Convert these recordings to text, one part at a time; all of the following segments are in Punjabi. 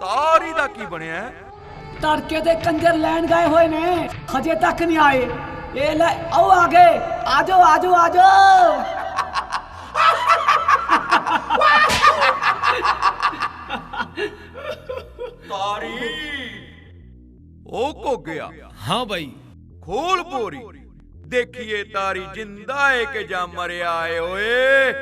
ਤਾਰੀ ਦਾ ਕੀ ਬਣਿਆ ਤੜਕੇ ਦੇ ਕੰਜਰ ਲੈਣ ਗਏ ਹੋਏ ਨੇ। ਹਜੇ ਤੱਕ ਨਹੀਂ ਆਏ। ਇਹ ਲੈ ਆਓ ਆ ਗਏ ਆਜੋ ਆਜੋ ਆਜੋ। ਤਾਰੀ। ਉਹ ਕੋ ਗਿਆ। ਹਾਂ ਬਾਈ। ਖੋਲ ਪੋਰੀ। ਦੇਖੀਏ ਤਾਰੀ ਜਿੰਦਾ ਏ ਕਿ ਜਾਂ ਮਰਿਆ ਏ ਓਏ।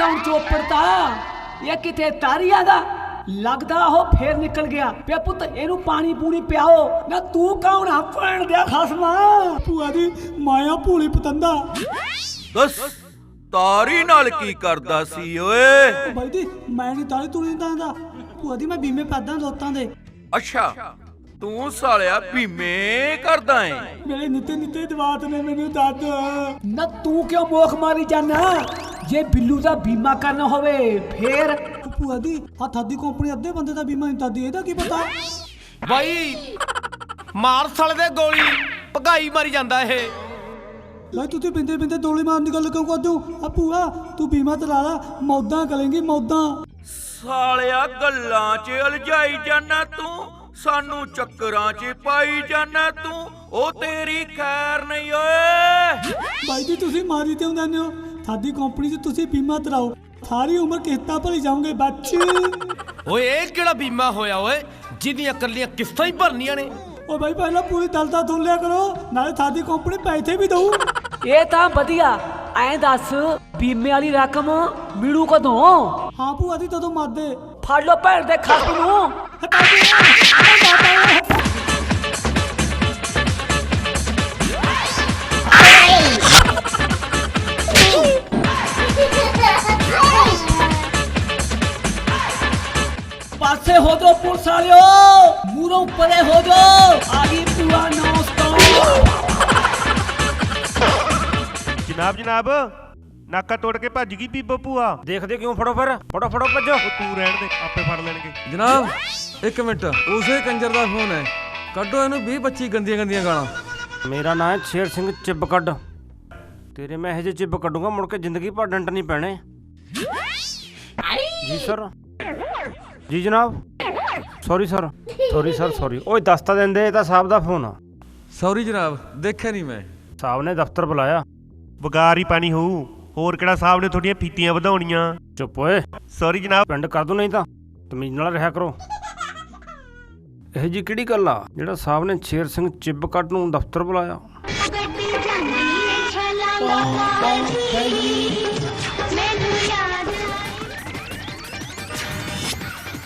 ਆ ਕੌਣ ਚੋਪੜਤਾ ਇਹ ਕਿਤੇ ਤਾਰੀਆਂ ਦਾ ਲੱਗਦਾ ਉਹ ਫੇਰ ਨਿਕਲ ਗਿਆ। ਪਿਆ ਪੁੱਤ ਇਹਨੂੰ ਪਾਣੀ ਪੂਣੀ ਪਿਆਓ। ਨਾ ਤੂੰ ਕੌਣ ਆ? ਭੈਣ ਦਿਆ ਖਸਮਾ। ਭੂਆ ਦੀ ਮਾਇਆ ਭੂਲੀ ਪਤੰਦਾ। ਦੱਸ ਤਾਰੀ ਨਾਲ ਕੀ ਕਰਦਾ ਸੀ ਓਏ? ਬਾਈ ਦੀ ਮੈਂ ਨਹੀਂ ਤਾਲੀ ਤੁਲੀ ਦਾ ਭੂਆ ਦੀ ਮੈਂ ਬੀਮੇ ਪੈਦਾ ਦੋਤਾਂ ਦੇ। ਅੱਛਾ ਤੂੰ ਸਾਲਿਆ ਭੀਮੇ ਕਰਦਾ ਏ। ਮੇਰੇ ਨਿੱਤੇ ਨਿੱਤੇ ਦਵਾਤ ਨੇ ਮੈਨੂੰ ਦੱਦ ਨਾ ਤੂੰ ਕਿਉਂ ਮੋਖ ਮਾਰੀ ਜਾਨਾ? ਜੇ ਬਿੱਲੂ ਦਾ ਬੀਮਾ ਕਰਨਾ ਹੋਵੇ ਫੇਰ? ਭੂਆ ਦੀ ਹੱਥਾਂ ਦੀ ਕੰਪਨੀ ਅੱਧੇ ਬੰਦੇ ਦਾ ਬੀਮਾ ਨਹੀਂ ਤਾਦੀ ਇਹਦਾ ਕੀ ਪਤਾ? ਬਾਈ ਮਾਰ ਸਾਲੇ ਦੇ ਗੋਲੀ ਭਗਾਈ ਮਾਰੀ ਜਾਂਦਾ ਇਹ। ਲੈ ਤੂੰ ਤੇ ਬਿੰਦੇ ਬਿੰਦੇ ਦੋਲੇ ਮਾਰਨ ਦੀ ਗੱਲ ਕਿਉਂ ਕਰਦੂ ਆ ਭੂਆ ਤੂੰ ਬੀਮਾ ਤਲਾ ਲਾ ਮੌਦਾਂ ਕਰੇਂਗੀ ਮੌਦਾਂ ਸਾਲਿਆ ਗੱਲਾਂ 'ਚ ਉਲਝਾਈ ਜਾਨਾ ਤੂੰ ਸਾਨੂੰ ਚੱਕਰਾਂ 'ਚ ਪਾਈ ਜਾਨਾ ਤੂੰ ਉਹ ਤੇਰੀ ਖੈਰ ਨਹੀਂ ਓਏ। ਬਾਈ ਜੀ ਤੁਸੀਂ ਮਾਰੀ ਤੇ ਹੁੰਦੇ ਹੋ। ਸਾਡੀ ਕੰਪਨੀ 'ਚ ਤੁਸੀਂ ਬੀਮਾ ਤਰਾਓ ਸਾਰੀ ਉਮਰ ਕਿਸ਼ਤਾਂ ਭਰੀ ਜਾਓਗੇ ਬੱਚੇ। ਓਏ ਇਹ ਕਿਹੜਾ ਬੀਮਾ ਹੋਇਆ ਓਏ? ਜਿਹਦੀਆਂ ਇਕੱਲੀਆਂ ਕਿਸ਼ਤਾਂ ਹੀ ਭਰਨੀਆਂ ਨੇ। ਓ ਬਾਈ ਪਹਿਲਾਂ ਪੂਰੀ ਦਲਦਾ ਧੁੱਲ ਲਿਆ ਕਰੋ ਨਾਲੇ ਸਾਡੀ ਕੰਪਨੀ ਪੈਸੇ ਵੀ ਦਊ। ਇਹ ਤਾਂ ਵਧੀਆ। ਐਂ ਦੱਸ ਬੀਮੇ ਵਾਲੀ ਰਕਮ ਮਿਲੂ ਕਦੋਂ? ਹਾਂ ਭੂਆ ਦੀ ਤਦੋਂ ਮਾਦੇ ਫੜ ਲੋ ਭੈਣ ਦੇ ਖੱਪ ਨੂੰ। ਹਟਾ ਦੇ ਹੋ ਜਾਓ ਪੁਲਿਸ ਵਾਲਿਓ ਮੂਰੋਂ ਪਰੇ ਹੋ ਜਾਓ ਆ ਗਈ ਪੂਆ ਨੌ ਸਟਾਪ ਜਨਾਬ ਜਨਾਬ ਨਾਕਾ ਤੋੜ ਕੇ ਭੱਜ ਗਈ ਬੀਬੋ ਭੂਆ। ਦੇਖਦੇ ਕਿਉਂ ਫੜੋ ਫਿਰ? ਫੜੋ ਫੜੋ ਭੱਜੋ। ਉਹ ਤੂੰ ਰਹਿਣ ਦੇ ਆਪੇ ਫੜ ਲੈਣਗੇ। ਜਨਾਬ ਇੱਕ ਮਿੰਟ। ਉਸੇ ਕੰਜਰ ਦਾ ਫੋਨ ਹੈ। ਕੱਢੋ ਇਹਨੂੰ 20 25 ਗੰਦੀਆਂ ਗੰਦੀਆਂ ਗਾਲਾਂ। ਮੇਰਾ ਨਾਮ ਹੈ ਸ਼ੇਰ ਸਿੰਘ ਚਿੱਬਕੱਡ। ਤੇਰੇ ਮੈਂ ਇਹੋ ਜਿਹੇ ਚਿੱਬ ਕੱਢੂੰਗਾ ਮੁੜ ਕੇ ਜ਼ਿੰਦਗੀ ਭਰ ਡੰਟ ਨਹੀਂ ਪੈਣੇ। ਜੀ ਸਰ। ਜੀ ਜਨਾਬ। Sorry sir sorry sir sorry ਓਏ ਦਸਤਾ ਦਿੰਦੇ ਇਹ ਤਾਂ ਸਾਹਿਬ ਦਾ ਫੋਨ ਆ। ਸੌਰੀ ਜਨਾਬ ਦੇਖਿਆ ਨਹੀਂ ਮੈਂ। ਸਾਹਿਬ ਨੇ ਦਫ਼ਤਰ ਬੁਲਾਇਆ। ਵਗਾਰ ਹੀ ਪਾਣੀ ਹੋਊ। ਹੋਰ ਕਿਹੜਾ ਸਾਹਿਬ ਨੇ ਤੁਹਾਡੀਆਂ ਫੀਤੀਆਂ ਵਧਾਉਣੀਆਂ? ਚੁੱਪ ਓਏ। ਸੌਰੀ ਜਨਾਬ। ਪਿੰਡ ਕਰ ਦੂੰ ਨਹੀਂ ਤਾਂ। ਤਮੀਜ਼ ਨਾਲ ਰਿਹਾ ਕਰੋ। ਇਹ ਜੀ ਕਿਹੜੀ ਗੱਲ ਆ? ਜਿਹੜਾ ਸਾਹਿਬ ਨੇ ਸ਼ੇਰ ਸਿੰਘ ਚਿੱਬਕੱਡ ਨੂੰ ਦਫ਼ਤਰ ਬੁਲਾਇਆ। ਗੱਡੀ ਜਾਂਦੀ ਏ ਛਲਾ ਲਾਲਾ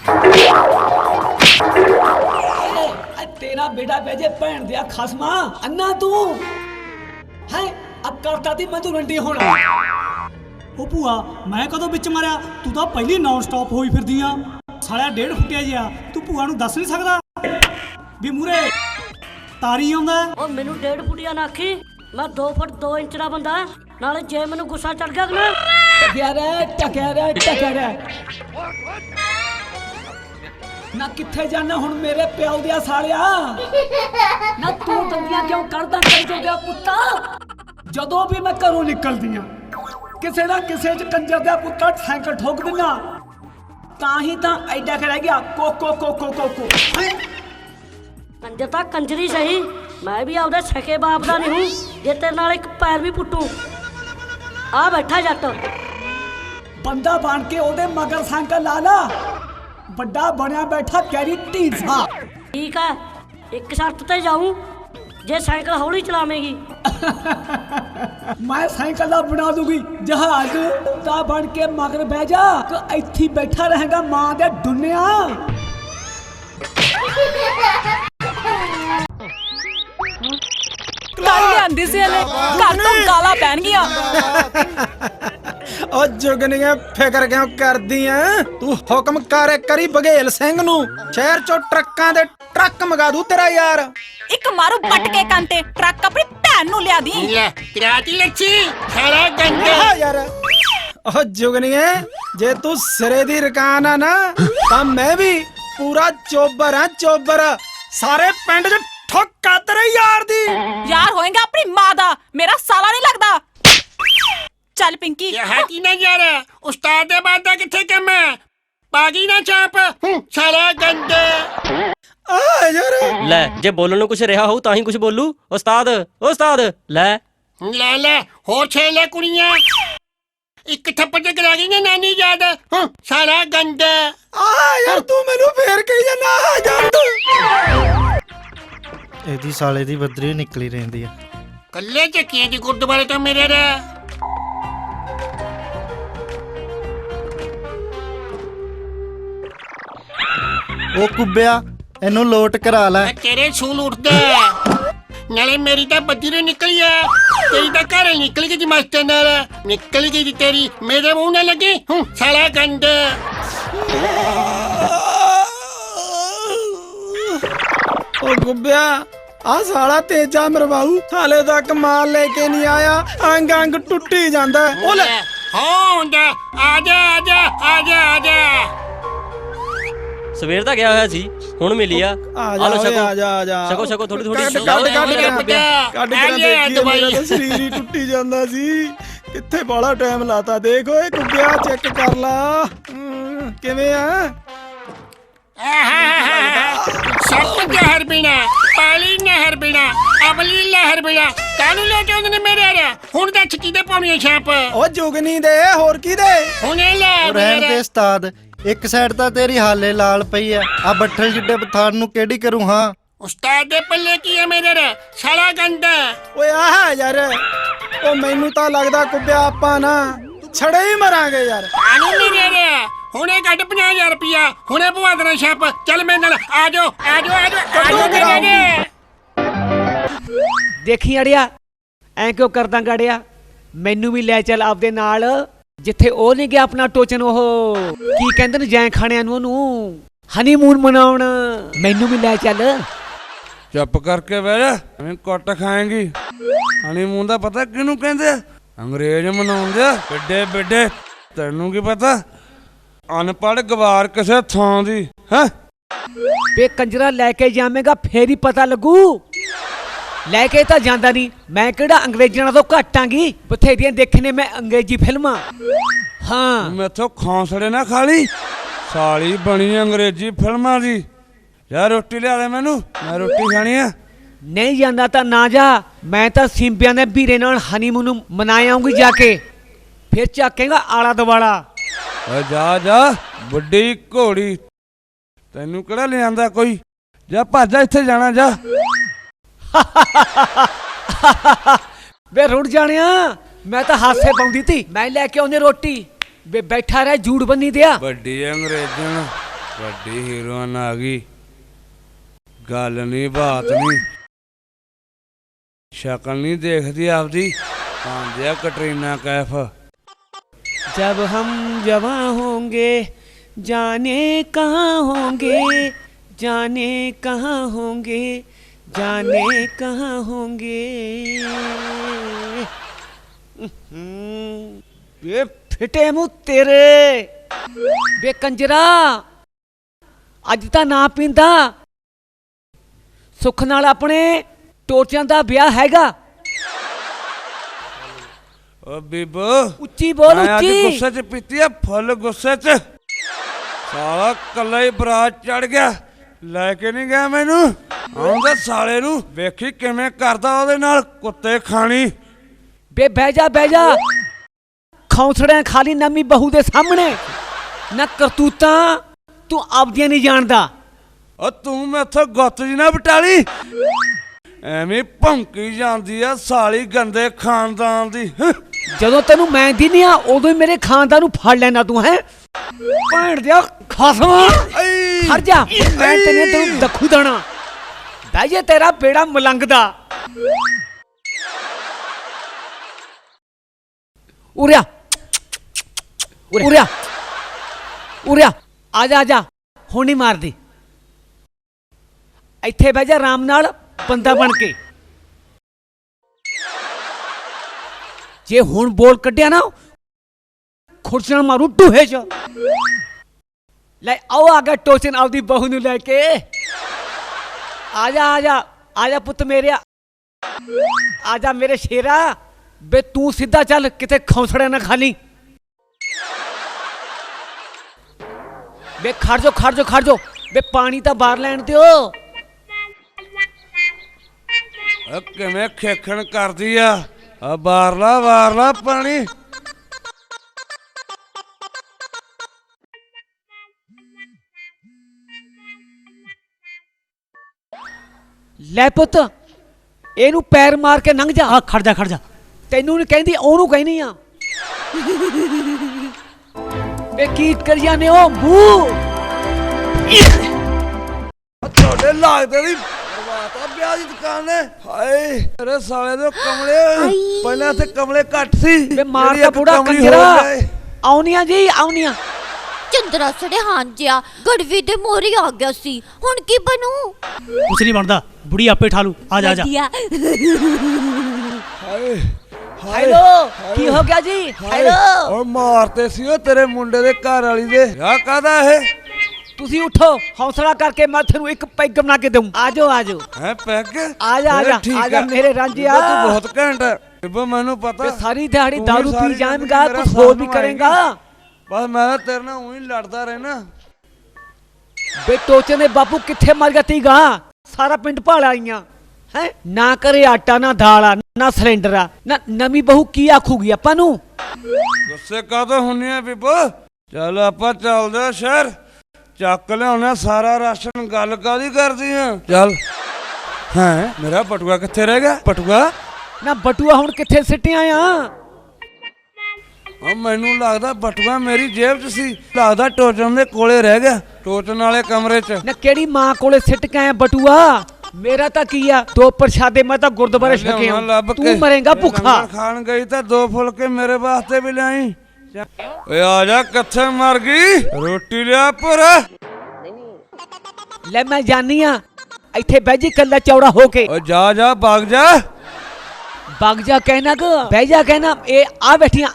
ਆ ਤੇਰਾ ਬੇਟਾ ਭੇਜੇ ਭੈਣ ਦਿਆ ਖਸਮਾ। ਅੰਨਾ ਤੂੰ? ਹੈ? ਅੱਕਰਤਾ ਦੀ ਮਧੁਰੰਡੀ ਹੋਣਾ। ਉਹ ਭੂਆ ਮੈਂ ਕਦੋਂ ਵਿੱਚ ਮਰਿਆ? ਤੂੰ ਤਾਂ ਪਹਿਲੀ ਨਾਨ ਸਟਾਪ ਹੋਈ ਫਿਰਦੀ ਆ। ਸਾਲਿਆ ਡੇਢ ਫੁੱਟਿਆ ਜਿਆ ਤੂੰ ਭੂਆ ਨੂੰ ਦੱਸ ਨਹੀਂ ਸਕਦਾ? ਵੀ ਮੂਰੇ ਤਾਰੀ ਆਉਂਦਾ? ਉਹ ਮੈਨੂੰ ਡੇਢ ਫੁੱਟਿਆ ਨਾ ਆਖੀ। ਮੈਂ 2 ਫੁੱਟ 2 ਇੰਚ ਦਾ ਬੰਦਾ। ਨਾਲੇ ਜੇ ਮੈਨੂੰ ਗੁੱਸਾ ਚੜ ਗਿਆ ਕਿ ਨਾ? ਟਕਿਆ ਰਹਿ ਟਕਿਆ ਰਹਿ ਟਕਿਆ ਰਹਿ। ਨਾ ਕਿੱਥੇ ਜਾਣਾ ਹੁਣ ਮੇਰੇ ਪਿਓ ਦਿਆ ਸਾਲਿਆ? ਨਾ ਤੂੰ ਦੰਦੀਆਂ ਕਿਉਂ ਕਰਦਾ ਕਰ ਜੋਗਿਆ ਕੁੱਤਾ ਜਦੋਂ ਵੀ ਮੈਂ ਘਰੋਂ ਨਿਕਲਦੀ ਆ ਕਿਸੇ ਨਾ ਕਿਸੇ ਚ ਕੰਜਰ ਦਾ ਪੁੱਤਾ ਸਾਈਕਲ ਠੋਕ ਦਿੰਦਾ। ਤਾਂ ਹੀ ਤਾਂ ਐਡਾ ਕਰ ਗਿਆ। ਕੋ ਕੋ ਕੋ ਕੋ ਕੋ ਕੋ? ਕੰਜਰ ਤਾਂ ਕੰਜਰੀ ਸਹੀ। ਮੈਂ ਵੀ ਆਪਦੇ ਸਕੇ ਬਾਪ ਦਾ ਨਹੀਂ ਹੂੰ। ਜੇ ਤੇਰੇ ਨਾਲ ਇੱਕ ਪੈਰ ਵੀ ਪੁੱਟੂ। ਆ ਬੈਠਾ ਜੱਟ। ਬੰਦਾ ਬਣ ਕੇ ਉਹਦੇ ਮਗਰ ਸਾਈਕਲ ਲਾ ਲਾ। ਵੱਡਾ ਬਣਿਆ ਬੈਠਾ ਕੈਰੀ ਢੀਂਸਾ ਠੀਕ ਹੈ ਇੱਕ ਸ਼ਰਤ ਤੇ ਜਾਊਂ ਜੇ ਸਾਈਕਲ ਹੌਲੀ ਚਲਾਵੇਂਗੀ। ਮੈਂ ਸਾਈਕਲ ਦਾ ਬਣਾ ਦੂੰਗੀ ਜਹਾਜ਼ ਤਾਂ ਬਣ ਕੇ ਮਗਰ ਬਹਿ ਜਾ ਕਿ ਇੱਥੇ ਬੈਠਾ ਰਹੇਗਾ ਮਾਂ ਦੇ ਡੁੰਨਿਆ ਕੱਲ ਲਿਆਂਦੀ ਸੀ ਹਲੇ ਘਰ ਤੋਂ ਗਾਲਾਂ ਪੈਣਗੀਆਂ। ਉਹ ਜੁਗਨੀਆਂ ਫਿਕਰ ਕਿਉਂ ਕਰਦੀ ਐ? ਤੂੰ ਹੁਕਮ ਕਰ ਕਰੀ ਬਘੇਲ ਸਿੰਘ ਨੂੰ। ਸ਼ਹਿਰ ਚੋਂ ਟਰੱਕਾਂ ਦੇ ਟਰੱਕ ਮਗਾ ਦੂ ਤੇਰਾ ਯਾਰ। ਇੱਕ ਮਾਰੂ ਪੱਟ ਕੇ ਕੰਨ ਤੇ ਟਰੱਕ ਆਪਣੀ ਭੈਣ ਨੂੰ ਲਿਆ ਦੀ। ਆਹ ਯਾਰ। ਉਹ ਜੁਗਨੀਏ ਜੇ ਤੂੰ ਸਿਰੇ ਦੀ ਰਕਾਨ ਆ ਨਾ ਤਾਂ ਮੈਂ ਵੀ ਪੂਰਾ ਚੋਬਰ ਆ ਚੋਬਰ। ਸਾਰੇ ਪਿੰਡ 'ਚ ਠੋਕਾ ਤੇਰੇ ਯਾਰ ਦੀ। ਯਾਰ ਹੋਏਗਾ ਆਪਣੀ ਮਾਂ ਦਾ ਮੇਰਾ ਸਾਲਾ ਨਹੀਂ ਲੱਗਦਾ। ਚੱਲ ਪਿੰਕੀ। ਹੈ ਕੀ ਨਾ ਯਾਰ? ਉਸਤਾਦ ਦੇ ਬਾਅਦ ਦਾ ਕਿੱਥੇ ਕੰਮ ਹੈ? ਪਾਗੀ ਨਾ ਚਾਪ। ਸਾਰਾ ਗੰਦ। ਆ ਯਾਰ। ਲੈ ਜੇ ਬੋਲਣ ਨੂੰ ਕੁਝ ਰਿਹਾ ਹੋਊ ਤਾਂ ਹੀ ਕੁਝ ਬੋਲੂ। ਉਸਤਾਦ ਉਸਤਾਦ ਲੈ। ਲੈ ਲੈ ਹੋਰ ਛੇ ਲੈ ਕੁੜੀਆਂ। ਇੱਕ ਥੱਪੜ ਤੇ ਕਰਾ ਗਈ ਨਾ ਨਾਨੀ ਯਾਦ। ਹੂੰ, ਸਾਰਾ ਗੰਦ। ਆ ਯਾਰ ਤੂੰ ਮੈਨੂੰ ਫੇਰ ਕਹੀ ਜਾਂਦਾ। ਆ ਜਾਣ ਤੂੰ। ਇਹਦੀ ਸਾਲੇ ਦੀ ਬਦਰੀ ਨਿਕਲੀ ਰਹਿੰਦੀ ਆ। ਕੱਲੇ ਚੱਕੀਆਂ ਦੀ ਗੁਰਦੁਆਰੇ ਤੋਂ ਮੇਰੇ ਰੇ ਉਹ ਕੁੱਬਿਆ ਇਹਨੂੰ ਲੋਟ ਕਰਾ ਲੈ। ਮੈਂ ਤੇਰੇ ਸੂਲ ਉੱਠਦਾ ਨਾਲੇ ਮੇਰੀ ਤਾਂ ਬੱਦੀ ਰੇ ਨਿਕਲੀ ਐ ਤੇਰੀ ਤਾਂ ਘਰ ਹੀ ਨਿਕਲ ਗਈ ਜੀ ਮਾਸਟਰ ਨਾਲ। ਨਿਕਲ ਗਈ ਜੀ ਤੇਰੀ। ਮੇਰੇ ਮੂੰਹ ਨਾਲ ਲੱਗੀ। ਹੂੰ, ਸਾਲਾ ਗੰਦ ਉਹ ਗੁੱਬਿਆ ਆ ਸਾਲਾ ਤੇਜਾ ਮਰਵਾਊ। ਹਾਲੇ ਤੱਕ ਮਾਲ ਲੈ ਕੇ ਨਹੀਂ ਆਇਆ। ਅੰਗ ਅੰਗ ਟੁੱਟੀ ਜਾਂਦਾ। ਉਹ ਲੈ ਹਾਂ ਹੁੰਦਾ ਆ ਜਾ ਆ ਜਾ ਆ ਜਾ ਆ ਜਾ। ਸਵੇਰ ਦਾ ਗਿਆ ਹੋਇਆ ਸੀ ਹੁਣ ਮਿਲੀ ਆ। ਆ ਜਾ ਓਏ। ਆ ਜਾ ਆ ਜਾ। ਛਕੋ, ਛਕੋ, ਥੋੜ੍ਹੀ- ਥੋੜ੍ਹੀ। ਕੱਢ। ਕੱਢ ਕੱਢ। ਕੱਢ ਕੱਢ ਆ ਕੱਢ ਲਿਆ, ਦੇਖੀ ਦਵਾਈ। ਮੇਰਾ ਤਾਂ ਸਰੀਰ ਹੀ ਟੁੱਟੀ ਜਾਂਦਾ ਸੀ। ਕਿੱਥੇ ਬਾਲਾ ਟਾਈਮ ਲਾਤਾ? ਦੇਖ ਓਏ ਕੁੱਬਿਆ ਚੈੱਕ ਕਰ ਲਾ। ਹਮ, ਕਿਵੇਂ ਆ? ਸੱਪ ਜ਼ਹਿਰ ਬਿਨਾ ਪਾਲੀ ਨਹਿਰ ਬਿਨਾ ਅਬਲੀ ਲਹਿਰ ਬਿਨਾ ਕਾਨੂੰ ਲੈ ਕੇ ਆਉਂਦੇ ਨੇ ਮੇਰੇ ਰੇ ਹੁਣ ਤਾਂ ਛਕੀ ਦੇ ਪਾਉਣੀ ਛਾਪ। ਉਹ ਜੁਗਨੀ ਦੇ ਹੋਰ ਕੀ ਦੇ? ਹੁਣੇ ਲੈ ਉਹ ਰਹਿਣ ਮੇਰੇ। ਦੇ ਉਸਤਾਦ ਇੱਕ ਸਾਈਡ ਤਾਂ ਤੇਰੀ ਹਾਲੇ ਲਾਲ ਪਈ ਆ ਆ ਬੱਠਲ ਜਿੱਡੇ ਪਥਾਨ ਨੂੰ ਕਿਹੜੀ ਕਰੂੰ ਹਾਂ? ਉਸਤਾਦ ਦੇ ਪੱਲੇ ਕੀ ਹੈ ਮੇਰੇ ਰੇ? ਸਾਲਾ ਗੰਦ ਓਏ ਆਹ ਯਾਰ। ਉਹ ਮੈਨੂੰ ਤਾਂ ਲੱਗਦਾ ਕੁੱਬਿਆ ਆਪਾਂ ਨਾ ਛੜੇ ਹੀ ਮਰਾਂਗੇ ਯਾਰ। ਕਾਨੂੰ ਮੇਰੇ ਰੇ। ਹੁਣੇ ਕੱਢ 50000 ਰੁਪਿਆ ਹੁਣੇ ਪਵਾ ਦੇਣਾ ਛਾਪ। ਚੱਲ ਮੇਰੇ ਨਾਲ ਆ ਜਾਓ ਆ ਜਾਓ ਆ ਜਾਓ ਆ ਜਾਓ ਮੇਰੇ ਦੇਖੀ ਅੜਿਆ ਐ ਕਿਉਂ ਕਰਦਾ ਗੜਿਆ? ਮੈਨੂੰ ਵੀ ਲੈ ਚੱਲ ਆਪਦੇ ਨਾਲ। ਜਿੱਥੇ ਉਹ ਨਹੀਂ ਗਿਆ ਆਪਣਾ ਟੋਚਨ ਉਹ ਕੀ ਕਹਿੰਦੇ ਨੇ ਜੈ ਖਾਣਿਆਂ ਨੂੰ ਉਹਨੂੰ? ਹਨੀਮੂਨ ਮਨਾਉਣ। ਮੈਨੂੰ ਵੀ ਲੈ ਚੱਲ। ਚੁੱਪ ਕਰਕੇ ਬਹਿ ਜਾ ਐਵੇਂ ਕੁੱਟ ਖਾਏਂਗੀ। ਹਨੀਮੂਨ ਦਾ ਪਤਾ ਕਿਹਨੂੰ ਕਹਿੰਦੇ ਆ? ਅੰਗਰੇਜ਼ ਮਨਾਉਂਦੇ ਆ ਬਿੱਡੇ ਬਿੱਡੇ ਤੈਨੂੰ ਕੀ ਪਤਾ? ਅਨਪੜ੍ਹ ਗਵਾਰ ਕਿਸੇ ਥਾਂ ਦੀ ਹੈ? ਵੇ ਕੰਜਰਾ ਲੈ ਕੇ ਜਾਵੇਂਗਾ ਫੇਰ ਹੀ ਪਤਾ ਲੱਗੂ। ਲੈ ਕੇ ਤਾਂ ਜਾਂਦਾ ਨਹੀਂ। ਮੈਂ ਕਿਹੜਾ ਅੰਗਰੇਜ਼ਾਂ ਨਾਲੋਂ ਘਟਾਂਗੀ ਬਥੇਰੀਆਂ ਦੇਖੇ ਨੇ ਮੈਂ ਅੰਗਰੇਜ਼ੀ ਫਿਲਮਾਂ। ਹਾਂ। ਮੈਥੋਂ ਖੌਂਸੜੇ ਨਾ ਖਾ ਲਈ। ਸਾਲੀ ਬਣੀ ਅੰਗਰੇਜ਼ੀ ਫਿਲਮਾਂ ਦੀ। ਯਾ ਰੋਟੀ ਲਿਆ ਦੇ ਮੈਨੂੰ ਮੈਂ ਰੋਟੀ ਖਾਣੀ ਆ। ਨਹੀਂ ਜਾਂਦਾ ਤਾਂ ਨਾ ਜਾ। ਮੈਂ ਤਾਂ ਸਿੰਬਿਆਂ ਦੇ ਵੀਰੇ ਨਾਲ ਹਨੀਮੂਨ ਨੂੰ ਮਨਾ ਆਉਂਗੀ ਜਾ ਕੇ। ਫਿਰ ਚੱਕੇਗਾ ਆਲਾ ਦਵਾਲਾ ਓ ਜਾ ਜਾ ਵੱਡੀ ਘੋੜੀ। ਤੈਨੂੰ ਕਿਹੜਾ ਲਿਆਂਦਾ ਕੋਈ? ਜਾ ਭੱਜ ਜਾ ਇੱਥੇ ਜਾਣਾ ਜਾ। ਵੇ ਰੁੜ ਜਾਣਿਆ ਮੈਂ ਤਾਂ ਹਾਸੇ ਪਾਉਂਦੀ ਤੀ ਮੈਂ ਲੈ ਕੇ ਆਉਂਦੀ ਰੋਟੀ ਵੇ ਬੈਠਾ ਰਹਿ ਝੂੜ ਬੰਨੀ ਦਿਆ ਵੱਡੀ ਅੰਗਰੇਜ਼ਣ ਵੱਡੀ ਹੀਰੋਇਨ ਆ ਗਈ ਗੱਲ ਨਹੀਂ ਬਾਤ ਨਹੀਂ ਸ਼ਕਲ ਨਹੀਂ ਦੇਖਦੀ ਆਪਦੀ ਪਾਂਦਿਆ ਕਟਰੀਨਾ ਕੈਫ जब हम जवां होंगे जाने कहाँ होंगे जाने कहाँ होंगे जाने कहाँ होंगे ये ਫਿੱਟੇ ਮੂੰਹ ਤੇਰੇ ਵੇ ਕੰਜਰਾ ਅੱਜ ਤਾਂ ਨਾ ਪੀਂਦਾ ਸੁੱਖ ਨਾਲ ਆਪਣੇ ਟੋਚਿਆਂ ਦਾ ਵਿਆਹ ਹੈਗਾ ਓ ਬੀਬੋ ਉੱਚੀ ਬੋਲ ਮੈਂ ਅੱਜ ਉੱਚੀ ਗੁੱਸੇ 'ਚ ਪੀਤੀ ਆ ਫੁੱਲ ਗੁੱਸੇ 'ਚ ਸਾਲਾ ਕੱਲਾ ਹੀ ਬਰਾਤ ਚੜ ਗਿਆ ਲੈ ਕੇ ਨਹੀਂ ਗਿਆ ਮੈਨੂੰ? ਆਉਂਦਾ ਸਾਲੇ ਨੂੰ। ਵੇਖੀ ਕਿਵੇਂ ਕਰਦਾ ਉਹਦੇ ਨਾਲ ਕੁੱਤੇ ਖਾਣੀ। ਬੇ ਬਹਿ ਜਾ ਬਹਿ ਜਾ। ਖੌਂਸੜਿਆਂ ਖਾਲੀ ਨਵੀਂ ਬਹੂ ਦੇ ਸਾਹਮਣੇ। ਨਾ ਕਰਤੂਤਾਂ ਤੂੰ ਆਪਦੀਆਂ ਨਹੀਂ ਜਾਣਦਾ। ਓ ਤੂੰ ਮੈਥੋਂ ਗੁੱਤ ਜੀ ਨਾ ਬਟਾਲੀ ਐਵੇਂ ਭੌਂਕੀ ਜਾਂਦੀ ਆ ਸਾਲੀ ਗੰਦੇ ਖਾਨਦਾਨ ਦੀ। ਜਦੋਂ ਤੈਨੂੰ ਮੈਂ ਦਿੰਨੀ ਆ ਉਦੋਂ ਹੀ ਮੇਰੇ ਖਾਨਦਾਨ ਨੂੰ ਫੜ ਲੈਣਾ ਤੂੰ ਹੈ? ਭੈਣ ਦਿਆ ਖਸਮ। ਖੜ ਜਾ ਮੈਂ ਤੈਨੂੰ ਤੈਨੂੰ ਦੱਖੂ ਦੇਣਾ। ਜੇ ਤੇਰਾ ਬੇੜਾ ਮਲੰਗਦਾ। ਉਰਿਆ ਉਰਿਆ ਉਰਿਆ ਆ। ਜਾ ਆ ਜਾ। ਹੁਣ ਨਹੀਂ ਮਾਰਦੀ। ਇੱਥੇ ਬਹਿ ਜਾ ਆਰਾਮ ਨਾਲ ਬੰਦਾ ਬਣ ਕੇ। ਜੇ ਹੁਣ ਬੋਲ ਕੱਢਿਆ ਨਾ ਖੁਰਚਣ ਮਾਰੂ ਟੂਹੇ ਚ। ਲੈ, ਆਓ ਆ ਗਿਆ ਟੋਚਨ ਆਪਦੀ ਬਹੂ ਨੂੰ ਲੈ ਕੇ। ਆ ਜਾ ਆ ਜਾ ਆ ਜਾ ਪੁੱਤ ਮੇਰੇ। ਆ ਜਾ ਮੇਰੇ ਸ਼ੇਰਾ। ਬੇ, ਤੂੰ ਸਿੱਧਾ ਚੱਲ, ਕਿਤੇ ਖੌਸੜੇ ਨਾ ਖਾਲੀ। ਬੇ ਖੜ ਜੋ ਖੜ ਜੋ ਖੜ ਜੋ। ਬੇ, ਪਾਣੀ ਤਾਂ ਬਾਹਰ ਲੈਣ ਦਿਓ। ਓ ਕਿਵੇਂ ਖੇਖਣ ਕਰਦੀ ਆ? ਆ ਬਾਰਲਾ ਬਾਰਲਾ ਪਾਣੀ। ਲੈ ਪੁੱਤ ਇਹਨੂੰ ਪੈਰ ਮਾਰ ਕੇ ਲੰਘ ਜਾ। ਆ ਖੜ ਜਾ ਖੜ ਜਾ। ਤੈਨੂੰ ਨਹੀਂ ਕਹਿੰਦੀ ਉਹਨੂੰ ਕਹਿਨੀ ਆ। ਬੇ ਕੀ ਕਰੀ ਜਾਂਦੇ ਹੋ ਮੂੰਹ ਤੁਹਾਡੇ ਲੱਗਦੇ ਦੀ ਬਰਬਾਤਾ ਵਿਆਹ ਦੀ ਦੁਕਾਨ ਨੇ ਹਾਏ ਅਰੇ ਸਾਲੇ ਦੇ ਕਮਲੇ। ਪਹਿਲਾਂ ਤੇ ਕਮਲੇ ਘੱਟ ਸੀ ਮਾਰ ਇੱਕ ਬੁੜਾ ਕੰਜਰਾ। ਆਉਣੀਆਂ ਜੀ ਆਉਣੀਆਂ। ਚੰਦਰਾ ਸੜੇ ਹਾਂਜਿਆ ਗੜਵੀ ਦੇ ਮੋਰੀ ਆ ਗਿਆ ਸੀ। ਹੁਣ ਕੀ ਬਣੂ? ਕੁਛ ਨਹੀਂ ਬਣਦਾ ਬੁੜੀ ਆਪੇ ਠਾਲੂ। ਆ ਜਾ ਆ ਜਾ। ਵਧੀਆ। ਹਾਏ ਹੈਲੋ ਕੀ ਹੋ ਗਿਆ ਜੀ? ਹੈਲੋ ਓ ਮਾਰਤੇ ਸੀ ਉਹ ਤੇਰੇ ਮੁੰਡੇ ਦੇ ਘਰ ਵਾਲੀ ਦੇ। ਆ ਕਾਦਾ ਇਹ? ਤੁਸੀਂ ਉਠੋ ਹੌਸਲਾ ਕਰਕੇ ਮੈਂ ਤੁਹਾਨੂੰ ਇੱਕ ਪੈਗ ਬਣਾ ਕੇ ਦਊਂ। ਆਜੋ ਆਜੋ ਹੈ ਪੈਗ? ਆ ਜਾ, ਆ ਜਾ, ਠੀਕ ਆ ਜਾ। ਮੇਰੇ ਰਾਂਝਿਆ। ਤੂੰ ਬਹੁਤ ਘੈਂਟ ਹੈ। ਬੀਬਾ ਮੈਨੂੰ ਪਤਾ ਤੇ ਸਾਰੀ ਦਿਹਾੜੀ ਤੂੰ ਵੀ ਦਾਰੂ ਸਾਰੀ ਪੀ ਜ਼ਿੰਦਗੀ ਜਾਏਗਾ ਮੇਰਾ ਕੁਝ ਹੋਰ ਵੀ ਸਾਥ ਕਰੇਗਾ। ਨਿਭਾਏਂਗੀ। ਬਸ ਮੈਂ ਤਾਂ ਤੇਰੇ ਨਾਲ ਉਹੀ ਲੜਦਾ ਰਹਿਣਾ। ਬੇ ਟੋਚੇ ਨੇ ਬਾਪੂ ਕਿੱਥੇ ਮਰ ਗਿਆ ਤੀਗਾ? ਸਾਰਾ ਪਿੰਡ ਭਾਲ ਆਈਆਂ। ਹੈ? ਨਾ ਕਰੇ ਆਟਾ ਨਾ ਦਾਲ ਨਾ ਸਿਲੰਡਰ ਆ। ਨਾ ਨਵੀਂ ਬਹੂ ਕੀ ਆਖੂਗੀ ਆਪਾਂ ਨੂੰ? ਗੁੱਸੇ ਕਾਹਤੋਂ ਹੁੰਨੀ ਆ ਬੀਬੋ? ਚੱਲ ਆਪਾਂ ਚੱਲਦੇ ਆ ਸ਼ਹਿਰ। ਚੱਕ ਲਿਆਉਣਾ ਸਾਰਾ ਰਾਸ਼ਨ ਗੱਲ ਕਾਦੀ ਕਰਦੀ ਆ? ਚੱਲ। ਹੈ? ਮੇਰਾ ਬਟੂਆ ਕਿੱਥੇ ਰਹਿ ਗਿਆ? ਬਟੂਆ? ਨਾ ਬਟੂਆ ਹੁਣ ਕਿੱਥੇ ਸਿੱਟਿਆ ਆ? ਉਹ ਮੈਨੂੰ ਲੱਗਦਾ ਬਟੂਆ ਮੇਰੀ ਜੇਬ 'ਚ ਸੀ। ਲੱਗਦਾ ਟੋਚਨ ਦੇ ਕੋਲੇ ਰਹਿ ਗਿਆ ਟੋਚਨ ਵਾਲੇ ਕਮਰੇ 'ਚ। ਨਾ ਕਿਹੜੀ ਮਾਂ ਕੋਲੇ ਸਿੱਟ ਕੇ ਆਇਆ ਬਟੂਆ? ਮੇਰਾ ਤਾਂ ਕੀ ਆ? ਦੋ ਪ੍ਰਸ਼ਾਦੇ ਮੈਂ ਤਾਂ ਗੁਰਦੁਆਰੇ ਛਕੇ ਆ। ਤੂੰ ਮਰੇਗਾ ਭੁੱਖਾ। ਖਾਣ ਗਈ ਤਾਂ ਦੋ ਫੁਲਕੇ ਮੇਰੇ ਵਾਸਤੇ ਵੀ ਲਿਆਈ। ਓਏ ਆ ਜਾ ਕਿੱਥੇ ਮਰ ਗਈ? ਰੋਟੀ ਲਿਆ ਪਰ। ਲੈ ਮੈਂ ਜਾਨੀ ਆ। ਇੱਥੇ ਬਹਿ ਜੀ ਕੱਲਾ ਚੌੜਾ ਹੋ ਕੇ। ਓ ਜਾ ਜਾ ਭਾਗ ਜਾ। ਵਗ ਜਾ ਕਹਿਣਾ ਕਿ ਬਹਿ ਜਾ ਕਹਿਣਾ ਇਹ ਆ ਬੈਠੀਆਂ।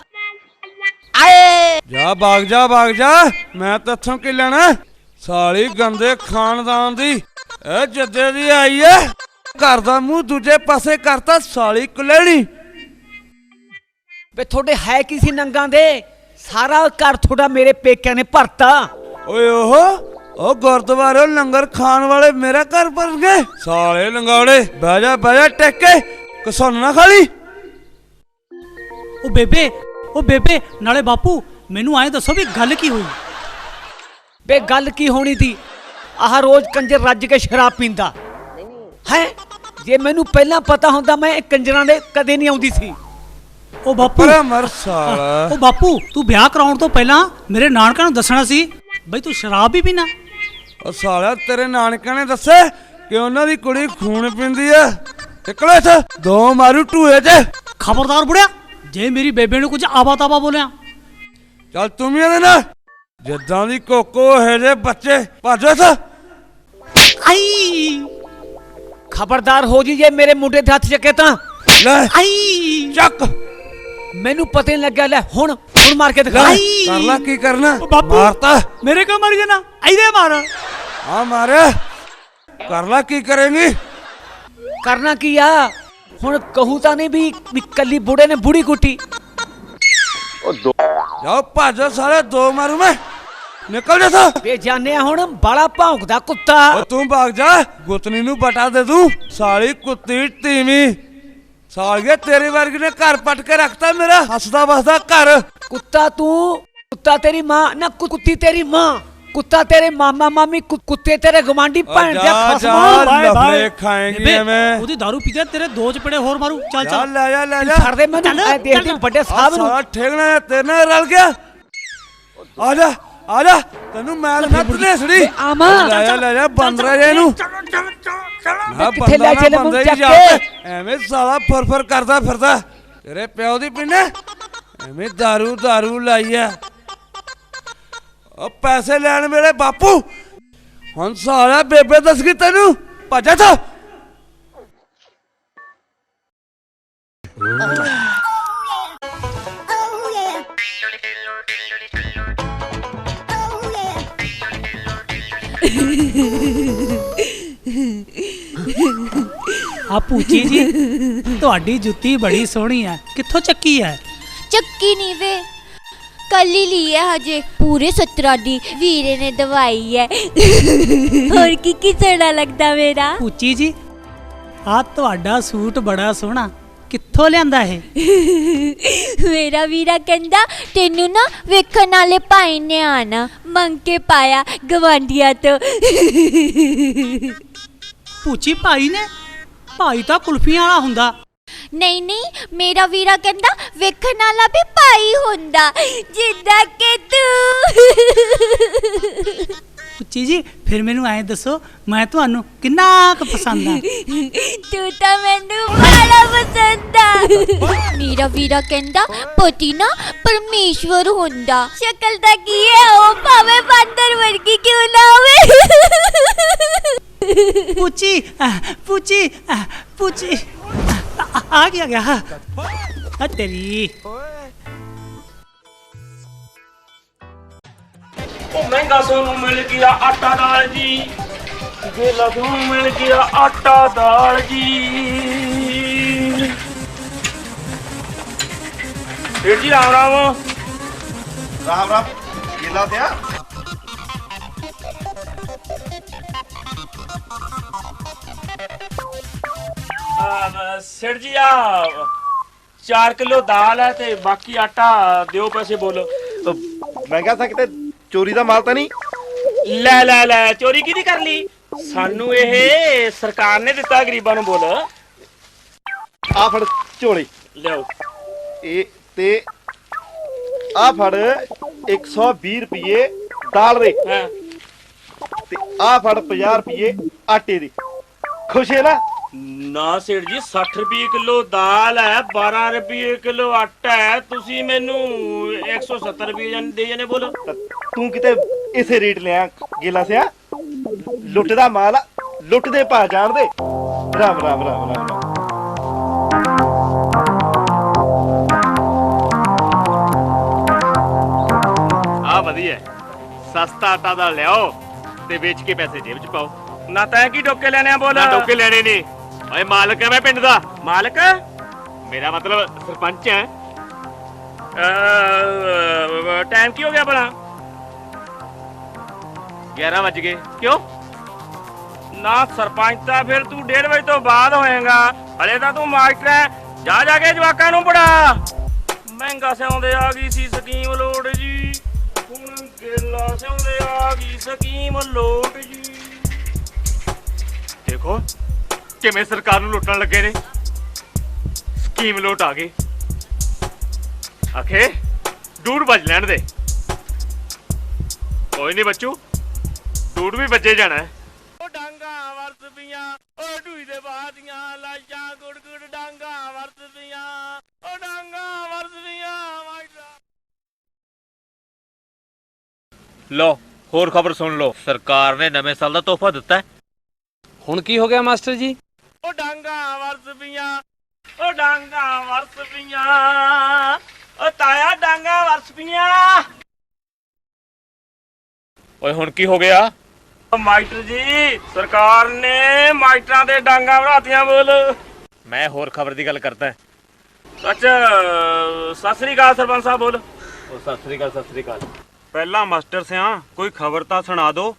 ਆਏ। ਜਾ ਭਾਗ ਜਾ ਭਾਗ ਜਾ। ਮੈਂ ਤੇਥੋਂ ਕੀ ਲੈਣਾ? ਸਾਲੀ ਗੰਦੇ ਖਾਨਦਾਨ ਦੀ। ਇਹ ਜੱਦੇ ਦੀ ਆਈ ਐ। ਘਰ ਦਾ ਮੂੰਹ ਦੂਜੇ ਪਾਸੇ ਕਰਤਾ ਸਾਲੀ ਕੁਲੇਣੀ। ਵੇ ਤੁਹਾਡੇ ਹੈ ਕੀ ਸੀ ਨੰਗਾਂ ਦੇ? ਸਾਰਾ ਘਰ ਤੁਹਾਡਾ ਮੇਰੇ ਪੇਕਿਆਂ ਨੇ ਭਰਤਾ। ਓਏ ਓਹ ਉਹ ਗੁਰਦੁਆਰੇ ਲੰਗਰ ਖਾਣ ਵਾਲੇ ਮੇਰਾ ਘਰ ਪਰ ਗਏ। ਸਾਲੇ ਲੰਗਾੜੇ ਬਹਿ ਜਾ ਬਹਿ ਜਾ ਟੇਕੇ। ਕਸਨ ਨਾ ਖਾਲੀ। ਉਹ ਬੇਬੇ ਉਹ ਬੇਬੇ ਨਾਲੇ ਬਾਪੂ ਮੈਨੂੰ ਐਂ ਦੱਸੋ ਵੀ ਗੱਲ ਕੀ ਹੋਈ? ਬੇ ਗੱਲ ਕੀ ਹੋਣੀ ਸੀ? ਆਹ ਰੋਜ਼ ਕੰਜਰ ਰੱਜ ਕੇ ਸ਼ਰਾਬ ਪੀਂਦਾ। ਹੈ? ਜੇ ਮੈਨੂੰ ਪਹਿਲਾਂ ਪਤਾ ਹੁੰਦਾ ਮੈਂ ਇਹ ਕੰਜਰਾਂ ਦੇ ਕਦੇ ਨਹੀਂ ਆਉਂਦੀ ਸੀ। ਉਹ ਬਾਪੂ ਪਰ ਮਰ ਸਾਲਾ। ਉਹ ਬਾਪੂ ਤੂੰ ਵਿਆਹ ਕਰਾਉਣ ਤੋਂ ਪਹਿਲਾਂ ਮੇਰੇ ਨਾਨਕਾ ਨੂੰ ਦੱਸਣਾ ਸੀ ਬਈ ਤੂੰ ਸ਼ਰਾਬ ਵੀ ਪੀਣਾ ਉਹ ਸਾਲਾ ਤੇਰੇ ਨਾਨਕਾਂ ਨੇ ਦੱਸਿਆ ਕਿ ਉਹਨਾਂ ਦੀ ਕੁੜੀ ਖੂਨ ਪੀਂਦੀ ਆ ਨਿਕਲੋ ਇੱਥੇ ਦੋ ਮਾਰੂ ਟੂਏ 'ਚ ਖਬਰਦਾਰ ਬੁੜਿਆ ਜੇ ਮੇਰੀ ਬੇਬੇ ਨੂੰ ਕੁਝ ਆਵਾ ਤਾਵਾ ਬੋਲਿਆ। ਚੱਲ ਤੂੰ ਵੀ ਇਹਦੇ ਨਾਲ। ਜਿੱਦਾਂ ਦੀ ਕੋਕੋ ਹੈ ਜੇ ਬੱਚੇ ਭੱਜ ਇੱਥੇ ਆਈ। ਖਬਰਦਾਰ ਹੋ ਜੀ ਜੇ ਮੇਰੇ ਮੁੰਡੇ ਦੇ ਹੱਥ ਚੱਕੇ ਤਾਂ। ਲੈ ਆਈ। ਚੱਕ। ਮੈਨੂੰ ਪਤਾ ਨਹੀਂ ਲੱਗਿਆ ਲੈ ਹੁਣ ਹੁਣ ਮਾਰ ਕੇ ਦਿਖਾ। ਲੈ ਕਰ ਲੈ ਕੀ ਕਰਨਾ? ਬਾਪੂ। ਮਾਰਤਾ। ਮੇਰੇ ਕੋ ਮਰ ਜਾਣਾ। ਐਦੇ ਮਾਰ। ਆ ਮਾਰਿਆ। ਕਰ ਲੈ ਕੀ ਕਰੇਂਗੀ? ਕਰਨਾ ਕੀ ਆ? ਹੁਣ ਕਹੂ ਤਾਂ ਨਹੀਂ ਵੀ ਵੀ ਕੱਲੀ ਬੁੜੇ ਨੇ ਬੁੜੀ ਕੁੱਟੀ। ਜਾਓ ਭੱਜ ਸਾਰੇ ਦੋ ਮਾਰੂ ਮੈਂ। ਨਿਕਲ ਜਾ ਤਾ ਵੇ ਜਾਣਿਆ ਹੁਣ ਬਾਲਾ ਭੌਂਕਦਾ ਕੁੱਤਾ। ਓ ਤੂੰ ਭਾਗ ਜਾ ਗੁੱਤਨੀ ਨੂੰ ਬਟਾ ਦੇ ਦੂੰ ਸਾਲੀ ਕੁੱਤੀ ਟੀਵੀ ਸਾਲੀਏ ਤੇਰੀ ਵਰਗੀ ਨੇ ਘਰ ਪਟ ਕੇ ਰੱਖਤਾ ਮੇਰਾ। ਹੱਸਦਾ ਵਸਦਾ ਘਰ। ਕੁੱਤਾ ਤੂੰ ਕੁੱਤਾ ਤੇਰੀ ਮਾਂ ਨਾ ਕੁ- ਕੁੱਤੀ ਤੇਰੀ ਮਾਂ। ਕੁੱਤਾ ਤੇਰੇ ਮਾਮਾ ਮਾਮੀ ਕੁ- ਕੁੱਤੇ ਤੇਰੇ ਗਵਾਂਢੀ ਭੈਣ ਦੇ ਜਾ, ਜਾ, ਖਸਮਾਂ ਬਾਏ, ਬਾਏ। ਖਾਏਂਗੀ ਐਵੇਂ। ਉਹਦੀ दारू ਪੀਤੇ ਤੇਰੇ ਦੋ ਚਪੜੇ ਹੋਰ ਮਾਰੂ ਚੱਲ ਜਾ ਚੱਲ ਲੈ ਜਾ ਲੈ ਜਾ ਛੱਡ ਦੇ ਮੈਨੂੰ ਐ ਦੇਖਦੀ ਵੱਡੇ ਸਾਹਿਬ ਨੂੰ ਸਾਲਾ ਠੇਗਣਾ ਤੇਰੇ ਨਾਲ ਰਲ ਗਿਆ ਆ ਜਾ ਆ ਜਾ ਤੈਨੂੰ ਮੈਂ ਨਾ ਤਨੇਸੜੀ ਆਵਾਂ। ਲੈ ਜਾ ਲੈ ਜਾ ਬੰਦਰਾ ਜੇ ਇਹਨੂੰ ਨਾ ਕਿੱਥੇ ਲੈ ਬੰਦਾ ਚੱਲੇ ਨਾ ਮੂੰਹ ਬੰਦਾ ਹੀ ਚੱਕ ਜਾ ਕੇ? ਕੇ। ਐਵੇਂ ਸਾਲਾ ਫਰਫਰ ਕਰਦਾ ਫਿਰਦਾ ਤੇਰੇ ਪਿਓ ਦੀ ਪਿੰਨੇ ਐਵੇਂ दारू दारू ਲਾਈ ਆ ਉਹ ਪੈਸੇ ਲੈਣ ਵੇਲੇ ਬਾਪੂ ਹੁਣ ਸਾਲਾ ਬੇਬੇ ਦੱਸ ਗਈ ਤੈਨੂੰ ਭੱਜਾ ਤਾ ਆ ਪੂਚੀ ਜੀ ਤੁਹਾਡੀ ਜੁੱਤੀ ਬੜੀ ਸੋਹਣੀ ਹੈ ਕਿੱਥੋਂ ਚੱਕੀ ਹੈ? ਚੱਕੀ ਨਹੀਂ ਵੇ। ਕੱਲੀ ਲਈ ਹੈ ਹਜੇ। ਪੂਰੇ 17 ਦੀ ਵੀਰੇ ਨੇ ਦਵਾਈ ਹੈ। ਹੋਰ ਕੀ ਕੀ ਸੋਹਣਾ ਲੱਗਦਾ ਮੇਰਾ? ਪੂਚੀ ਜੀ ਆ ਤੁਹਾਡਾ ਸੂਟ ਬੜਾ ਸੋਹਣਾ। ਕਿੱਥੋਂ ਲਿਆਂਦਾ ਇਹ? ਮੇਰਾ ਵੀਰਾ ਕਹਿੰਦਾ ਤੈਨੂੰ ਨਾ ਵੇਖਣ ਵਾਲੇ ਭਾਈ ਨੇ ਆਣਾ। ਮੰਗ ਕੇ ਪਾਇਆ ਗਵਾਂਡੀਆਂ ਤੋਂ। ਪੂਚੀ ਭਾਈ ਨੇ? ਭਾਈ ਤਾਂ ਕੁਲਫੀਆਂ ਵਾਲਾ ਹੁੰਦਾ। ਨਹੀਂ ਨਹੀਂ ਮੇਰਾ ਵੀਰਾ ਕਹਿੰਦਾ ਵੇਖਣ ਵਾਲਾ ਵੀ ਭਾਈ ਹੁੰਦਾ ਜਿੱਦਾਂ ਕਿ ਤੂੰ। ਪੂਚੀ ਜੀ ਫਿਰ ਮੈਨੂੰ ਐਂ ਦੱਸੋ ਮੈਂ ਤੁਹਾਨੂੰ ਕਿੰਨਾ ਕੁ ਪਸੰਦ ਆ? ਤੂੰ ਤਾਂ ਮੈਨੂੰ ਬੜਾ ਪਸੰਦ ਆ। ਮੇਰਾ ਵੀਰਾ ਕਹਿੰਦਾ ਪਤੀ ਨਾ ਪਰਮੇਸ਼ਵਰ ਹੁੰਦਾ। ਸ਼ਕਲ ਤਾਂ ਕੀ ਹੈ ਉਹ ਭਾਵੇਂ ਬਾਂਦਰ ਵਰਗੀ ਕਿਉਂ ਨਾ ਹੋਵੇ। ਪੂਚੀ ਪੂਚੀ ਪੂਚੀ ਆ- ਆ ਗਿਆ? ਗਿਆ ਆ ਤੇਰੀ। ਉਹ ਮਹਿੰਗਾ ਸੋਨੂੰ ਮਿਲ ਗਿਆ ਆਟਾ ਦਾਲ ਜੀ। ਗੇਲਾ ਸੋਨੂੰ ਮਿਲ ਗਿਆ ਆਟਾ ਦਾਲ ਜੀ। ਫੇਰ ਜੀ ਰਾਮ ਰਾਮ। ਰਾਮ ਰਾਮ ਗੇਲਾ ਦਿਆ ਸਿਰ ਜੀ ਆ 4 ਕਿਲੋ ਦਾਲ ਹੈ ਤੇ ਬਾਕੀ ਆਟਾ ਦਿਓ ਪੈਸੇ ਬੋਲੋ। ਮੈਂ ਕਿਹਾ ਕਿਤੇ ਚੋਰੀ ਦਾ ਮਾਲ ਤਾਂ ਨਹੀਂ? ਲੈ ਲੈ ਲੈ ਚੋਰੀ ਕਿਹਦੀ ਕਰ ਲਈ? ਸਾਨੂੰ ਇਹ ਸਰਕਾਰ ਨੇ ਦਿੱਤਾ ਗਰੀਬਾਂ ਨੂੰ ਬੋਲ। ਆ ਫੜ ਝੋਲੇ। ਲਿਆਓ। ਇਹ ਤੇ ਆ ਫੜ 120 ਰੁਪਏ ਦਾਲ ਦੇ। ਹਾਂ। ਤੇ ਆ ਫੜ 50 ਰੁਪਏ ਆਟੇ ਦੇ। ਖੁਸ਼ ਹੈ ਨਾ? ਨਾ ਸੇਠ ਜੀ 60 ਰੁਪਏ ਕਿਲੋ ਦਾਲ ਹੈ 12 ਰੁਪਏ ਕਿਲੋ ਆਟਾ ਹੈ। ਤੁਸੀਂ ਮੈਨੂੰ 170 ਰੁਪਏ ਜਾਨ ਦੇ ਜਾਨੇ ਬੋਲੋ। ਤੂੰ ਕਿਤੇ ਇਸੇ ਰੇਟ ਲਿਆ ਗੇਲਾ ਸਿਆ? ਲੁੱਟ ਦਾ ਮਾਲ ਆ, ਲੁੱਟ ਦੇ ਪਾ ਜਾਣ ਦੇ। ਰਾਮ ਰਾਮ ਰਾਮ ਰਾਮ ਰਾਮ। ਆ ਵਧੀਆ ਹੈ। ਸਸਤਾ ਆਟਾ ਦਾ ਲਿਆਓ ਤੇ ਵੇਚ ਕੇ ਪੈਸੇ ਜੇਬ 'ਚ ਪਾਓ। ਨਾ ਤੈਂ ਕੀ ਟੋਕੇ ਲੈਣੇ ਆ ਬੋਲ। ਨਾ ਟੋਕੇ ਲੈਣੇ ਨਹੀਂ ਓਏ ਮਾਲਕ ਹੈ ਮੈਂ ਪਿੰਡ ਦਾ। ਮਾਲਕ? ਮੇਰਾ ਮਤਲਬ ਸਰਪੰਚ ਹੈ। ਟਾਈਮ ਕੀ ਹੋ ਗਿਆ ਭਲਾ? 11 ਵਜ ਗਏ। ਕਿਉਂ? ਨਾ ਸਰਪੰਚ ਤਾਂ ਫਿਰ ਤੂੰ 1:30 ਵਜੇ ਤੋਂ ਬਾਅਦ ਹੋਏਗਾ। ਹਲੇ ਤਾਂ ਤੂੰ ਮਾਸਟਰ ਹੈ। ਜਾ ਜਾ ਕੇ ਜਵਾਕਾਂ ਨੂੰ ਪੜਾ ਮਹਿੰਗਾ ਸਿਆਉਂਦੇ ਆ ਗਈ ਸੀ ਸਕੀਮ ਲੋੜ ਜੀ। ਹੁਣ ਗੇਲਾ ਸਿਆਉਂਦੇ ਆ ਗਈ ਸਕੀਮ ਲੋੜ ਜੀ। ਦੇਖੋ ਕਿਵੇਂ ਸਰਕਾਰ ਨੂੰ ਲੁੱਟਣ ਲੱਗੇ ਨੇ? ਸਕੀਮ ਲੋਟ ਆ ਗਈ। ਆਖੇ ਡੂੜ ਵੱਜ ਲੈਣ ਦੇ। ਕੋਈ ਨਹੀਂ ਬੱਚੂ ਡੂੜ ਵੀ ਵੱਜੇ ਜਾਣਾ ਉਹ ਡਾਂਗਾ ਵਰਤ ਪੀਆਂ ਉਹ ਢੂਈ ਦੇ ਬਾਦੀਆਂ ਲਾਸ਼ਾਂ ਗੁੜ ਗੁੜ ਡਾਂਗਾ ਵਰਤ ਪੀਆਂ ਉਹ ਡਾਂਗਾ ਵਰਤ ਪੀਆਂ ਲੋ ਹੋਰ ਖਬਰ ਸੁਣ ਲਓ। ਸਰਕਾਰ ਨੇ ਨਵੇਂ ਸਾਲ ਦਾ ਤੋਹਫਾ ਦਿੱਤਾ ਹੈ। ਹੁਣ ਕੀ ਹੋ ਗਿਆ ਮਾਸਟਰ ਜੀ? ਉਹ ਡਾਂਗਾ ਵਰਤ ਪੀਆਂ ਉਹ ਡਾਂਗਾ ਵਰਤ ਪੀਆਂ ਉਹ ਤਾਇਆ ਡਾਂਗਾ ਵਰਤ ਪੀਆਂ ਓਏ ਹੁਣ ਕੀ ਹੋ ਗਿਆ? ਮਾਸਟਰ ਜੀ ਸਰਕਾਰ ਨੇ ਮਾਸਟਰਾਂ ਦੇ ਡਾਂਗਾ ਭਰਾਤੀਆਂ ਬੋਲ। ਮੈਂ ਹੋਰ ਖਬਰ ਦੀ ਗੱਲ ਕਰਦਾ। ਅੱਛਾ ਸਤਿ ਸ੍ਰੀ ਅਕਾਲ ਸਰਪੰਚ ਸਾਹਿਬ ਬੋਲ। ਉਹ ਸਤਿ ਸ੍ਰੀ ਅਕਾਲ ਸਤਿ ਸ੍ਰੀ ਅਕਾਲ। ਪਹਿਲਾਂ ਮਾਸਟਰ ਸਿਆ ਕੋਈ ਖਬਰ ਤਾਂ ਸੁਣਾ ਦਿਓ।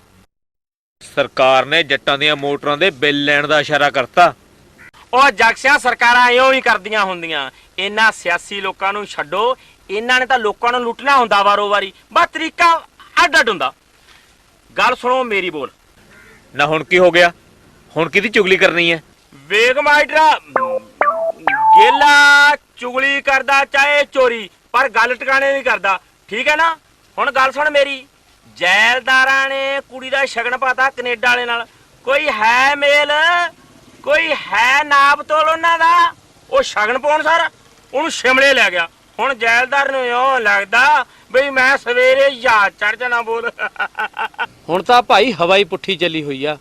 ਸਰਕਾਰ ਨੇ ਜੱਟਾਂ ਦੀਆਂ ਮੋਟਰਾਂ ਦੇ ਬਿੱਲ ਲੈਣ ਦਾ ਇਸ਼ਾਰਾ ਕਰਤਾ। ਉਹ ਜਗਸਿਆ ਸਰਕਾਰਾਂ ਇਉਂ ਹੀ ਕਰਦੀਆਂ ਹੁੰਦੀਆਂ। ਇਹਨਾਂ ਸਿਆਸੀ ਲੋਕਾਂ ਨੂੰ ਛੱਡੋ। ਇਹਨਾਂ ਨੇ ਤਾਂ ਲੋਕਾਂ ਨੂੰ ਲੁੱਟਣਾ ਹੁੰਦਾ ਵਾਰੋ ਵਾਰੀ ਬਸ ਤਰੀਕਾ ਅੱਡ ਅੱਡ ਹੁੰਦਾ। ਗੱਲ ਸੁਣੋ ਮੇਰੀ ਬੋਲ। ਨਾ ਹੁਣ ਕੀ ਹੋ ਗਿਆ? ਹੁਣ ਕਿਹਦੀ ਚੁਗਲੀ ਕਰਨੀ ਹੈ? ਵੇਗ ਮਾਈਟਰਾ ਗੇਲਾ ਚੁਗਲੀ ਕਰਦਾ ਚਾਹੇ ਚੋਰੀ ਪਰ ਗੱਲ ਟਿਕਾਣੇ ਨਹੀਂ ਕਰਦਾ। ਠੀਕ ਹੈ ਨਾ? ਹੁਣ ਗੱਲ ਸੁਣ ਮੇਰੀ। ਜੈਲਦਾਰਾਂ ਨੇ ਕੁੜੀ ਦਾ ਸ਼ਗਨ ਪਾਤਾ ਕੈਨੇਡਾ ਵਾਲੇ ਨਾਲ। ਕੋਈ ਹੈ ਮੇਲ ਕੋਈ ਹੈ ਨਾਪ ਤੋਲ ਉਹਨਾਂ ਦਾ। ਉਹ ਸ਼ਗਨ ਪਾਉਣ ਸਾਰ ਉਹਨੂੰ ਸ਼ਿਮਲੇ ਲੈ ਗਿਆ। ਹੁਣ ਜੈਲਦਾਰ ਨੂੰ ਇਉਂ ਲੱਗਦਾ ਬਈ ਮੈਂ ਸਵੇਰੇ ਜਹਾਜ਼ ਚੜ ਜਾਣਾ ਬੋਲ। ਹੁਣ ਤਾਂ ਭਾਈ ਹਵਾਈ ਪੁੱਠੀ ਚੱਲੀ ਹੋਈ ਆ।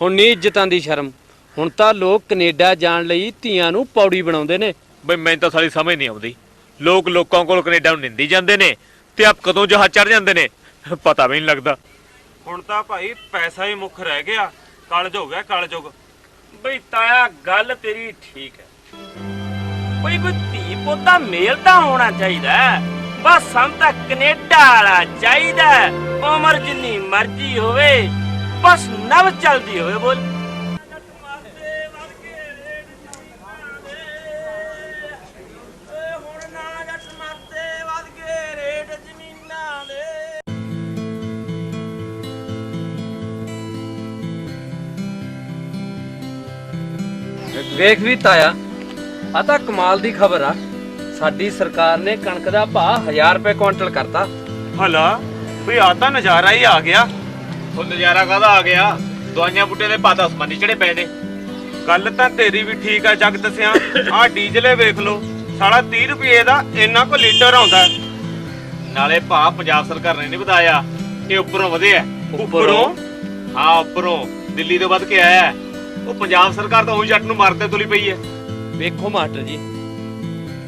ਹੁਣ ਨਹੀਂ ਇੱਜ਼ਤਾਂ ਦੀ ਸ਼ਰਮ। ਹੁਣ ਤਾਂ ਲੋਕ ਕੈਨੇਡਾ ਜਾਣ ਲਈ ਧੀਆਂ ਨੂੰ ਪੌੜੀ ਬਣਾਉਂਦੇ ਨੇ। ਬਈ ਮੈਨੂੰ ਤਾਂ ਸਾਰੀ ਸਮਝ ਨਹੀਂ ਆਉਂਦੀ। ਲੋਕ ਲੋਕਾਂ ਕੋਲ ਕੈਨੇਡਾ ਨੂੰ ਨਿੰਦੀ ਜਾਂਦੇ ਨੇ ਤੇ ਆਪ ਕਦੋਂ ਜਹਾਜ਼ ਚੜ ਜਾਂਦੇ ਨੇ? ਪਤਾ ਵੀ ਨਹੀਂ ਲੱਗਦਾ। ਹੁਣ ਤਾਂ ਭਾਈ ਪੈਸਾ ਹੀ ਮੁੱਖ ਰਹਿ ਗਿਆ। ਕਲਜ ਹੋ ਗਿਆ ਕਲਯੁਗ ਬਈ ਤਾਇਆ, ਗੱਲ ਤੇਰੀ ਠੀਕ ਹੈ। ਬਈ ਕੋਈ ਧੀ ਪੁੱਤ ਦਾ ਮੇਲ ਤਾਂ ਹੋਣਾ ਚਾਹੀਦਾ ਹੈ। ਬਸ ਸਾਨੂੰ ਤਾਂ ਕੈਨੇਡਾ ਵਾਲਾ ਚਾਹੀਦਾ ਹੈ। ਉਮਰ ਜਿੰਨੀ ਮਰਜ਼ੀ ਹੋਵੇ, ਬਸ ਨਵ ਚਲਦੀ ਹੋਵੇ ਬੋਲ। ਵੇਖ ਵੀ ਤਾਇਆ ਆ ਤਾਂ ਕਮਾਲ ਦੀ ਖਬਰ ਆ। ਸਾਡੀ ਸਰਕਾਰ ਨੇ ਕਣਕ ਦਾ ਭਾਅ 1000 ਰੁਪਏ ਕੁਇੰਟਲ ਕਰਤਾ। ਹਲਾ ਵੀ ਆ ਤਾਂ ਨਜ਼ਾਰਾ ਹੀ ਆ ਗਿਆ। ਉਹ ਨਜ਼ਾਰਾ ਕਾਹਦਾ ਆ ਗਿਆ? ਦਵਾਈਆਂ ਬੁੱਟੇ ਦੇ ਪਾਤਾ ਅਸਮਾਨੀ ਚੜੇ ਪਏ ਨੇ। ਗੱਲ ਤਾਂ ਤੇਰੀ ਵੀ ਠੀਕ ਆ ਜੱਗ ਦੱਸਿਆ ਆ ਡੀਜ਼ਲੇ ਵੇਖ ਲੋ ਸਾਲਾ 30 ਰੁਪਏ ਦਾ ਇੰਨਾ ਕੋ ਲੀਟਰ ਆਉਂਦਾ। ਨਾਲੇ ਭਾਅ ਪੰਜਾਬ ਸਰਕਾਰ ਨੇ ਨਹੀਂ ਵਧਾਇਆ ਇਹ ਉੱਪਰੋਂ ਵਧਿਆ ਉੱਪਰੋਂ? ਹਾਂ ਉੱਪਰੋਂ। ਦਿੱਲੀ ਤੋਂ ਵੱਧ ਕੇ ਆਇਆ। ਹੈ। ਉਹ ਪੰਜਾਬ ਸਰਕਾਰ ਤਾਂ ਉਹੀ ਜੱਟ ਨੂੰ ਮਾਰਦੇ ਤੁਲੀ ਪਈ ਹੈ। ਵੇਖੋ ਮਾਸਟਰ ਜੀ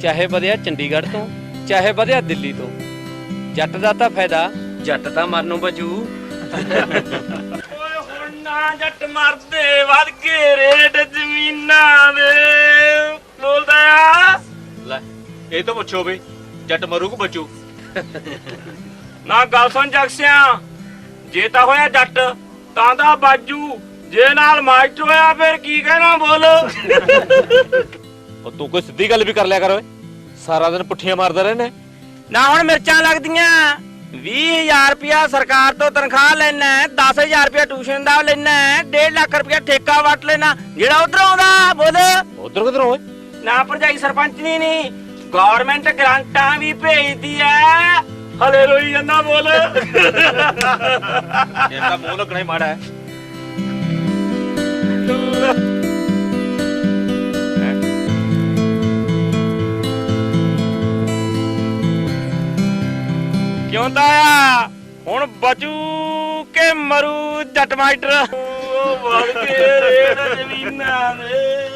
ਚਾਹੇ ਵਧਿਆ ਚੰਡੀਗੜ੍ਹ ਤੋਂ ਚਾਹੇ ਵਧਿਆ ਦਿੱਲੀ ਤੋਂ ਜੱਟ ਦਾ ਤਾਂ ਫਾਇਦਾ ਜੱਟ ਤਾਂ ਮਰਨੋਂ ਬਚੂ। ਓਏ ਹੁਣ ਨਾ ਜੱਟ ਮਰਦੇ ਵੱਧ ਕੇ ਰੇਟ ਜ਼ਮੀਨਾਂ ਦੇ। ਬੋਲਦਾ ਆ। ਲੈ ਇਹ ਤਾਂ ਪੁੱਛੋ ਬਈ ਜੱਟ ਮਰੂ ਕਿ ਬਚੂ? ਨਾ ਗੱਲ ਸੁਣ ਜਗਸਿਆ ਜੇ ਤਾਂ ਹੋਇਆ ਜੱਟ ਤਾਂ ਦਾ ਬਾਜੂ। ਜੇ ਨਾਲ ਮਾਸਟਰ ਹੋਇਆ ਫਿਰ ਕੀ ਕਹਿਣਾ ਬੋਲ? ਉਹ ਤੂੰ ਕੋਈ ਸਿੱਧੀ ਗੱਲ ਵੀ ਕਰ ਲਿਆ ਕਰ ਓਏ। ਸਾਰਾ ਦਿਨ ਪੁੱਠੀਆਂ ਮਾਰਦਾ ਰਹਿਣਾ ਨਾ ਹੁਣ ਮਿਰਚਾਂ ਲੱਗਦੀਆਂ। 20000 ਰੁਪਇਆ ਸਰਕਾਰ ਤੋਂ ਤਨਖਾਹ ਲੈਣਾ 10000 ਰੁਪਇਆ ਟਿਊਸ਼ਨ ਦਾ ਲੈਣਾ 1.5 ਲੱਖ ਰੁਪਇਆ ਠੇਕਾ ਵਟ ਲੈਣਾ। ਜਿਹੜਾ ਉਧਰ ਆਉਂਦਾ ਬੋਲ। ਉਧਰ ਕਿਧਰੋਂ ਓਏ? ਨਾ ਭਰਜਾਈ ਸਰਪੰਚ ਨਹੀਂ ਨਹੀਂ। ਗਵਰਨਮੈਂਟ ਗ੍ਰਾਂਟਾਂ ਵੀ ਭੇਜਦੀ ਐ। ਹਲੇ ਰੋਈ ਜਾਂਦਾ ਬੋਲ। ਇਹ ਤਾਂ ਮੂੰਹ ਲੱਗਣਾ ਹੀ ਮਾੜਾ ਹੈ ਕਿਉਂ ਆ ਹੁਣ ਬਚੂ ਕੇ ਮਰੂ ਜੱਟ ਮਾਸਟਰ? ਉਹ ਵੜ ਕੇ ਰੇਡ ਜ਼ਮੀਨਾਂ ਦੇ।